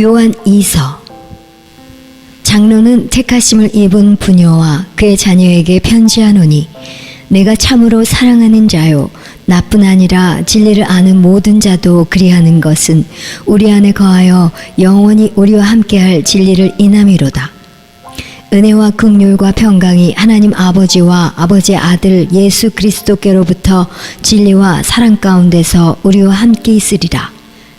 요한 2서 장로는 택하심을 입은 부녀와 그의 자녀에게 편지하노니 내가 참으로 사랑하는 자요 나뿐 아니라 진리를 아는 모든 자도 그리하는 것은 우리 안에 거하여 영원히 우리와 함께할 진리를 인함이로다. 은혜와 긍휼과 평강이 하나님 아버지와 아버지의 아들 예수 그리스도께로부터 진리와 사랑 가운데서 우리와 함께 있으리라.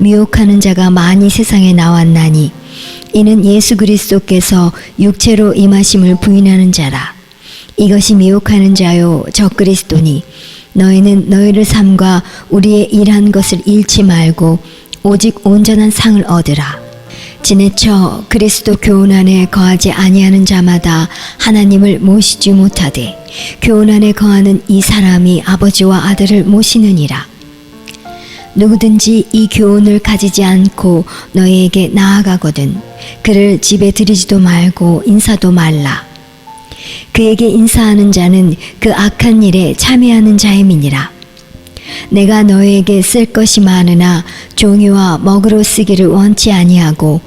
미혹하는 자가 많이 세상에 나왔나니 이는 예수 그리스도께서 육체로 임하심을 부인하는 자라. 이것이 미혹하는 자요 저 그리스도니 너희는 너희를 삼과 우리의 일한 것을 잃지 말고 오직 온전한 상을 얻으라. 지내쳐 그리스도 교훈 안에 거하지 아니하는 자마다 하나님을 모시지 못하되 교훈 안에 거하는 이 사람이 아버지와 아들을 모시느니라. 누구든지 이 교훈을 가지지 않고 너희에게 나아가거든 그를 집에 들이지도 말고 인사도 말라. 그에게 인사하는 자는 그 악한 일에 참여하는 자임이니라. 내가 너희에게 쓸 것이 많으나 종이와 먹으로 쓰기를 원치 아니하고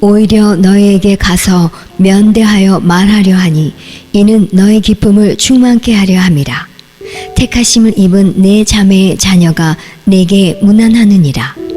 오히려 너희에게 가서 면대하여 말하려 하니 이는 너희 기쁨을 충만케 하려 함이라. 택하심을 입은 내 자매의 자녀가 내게 무난하느니라.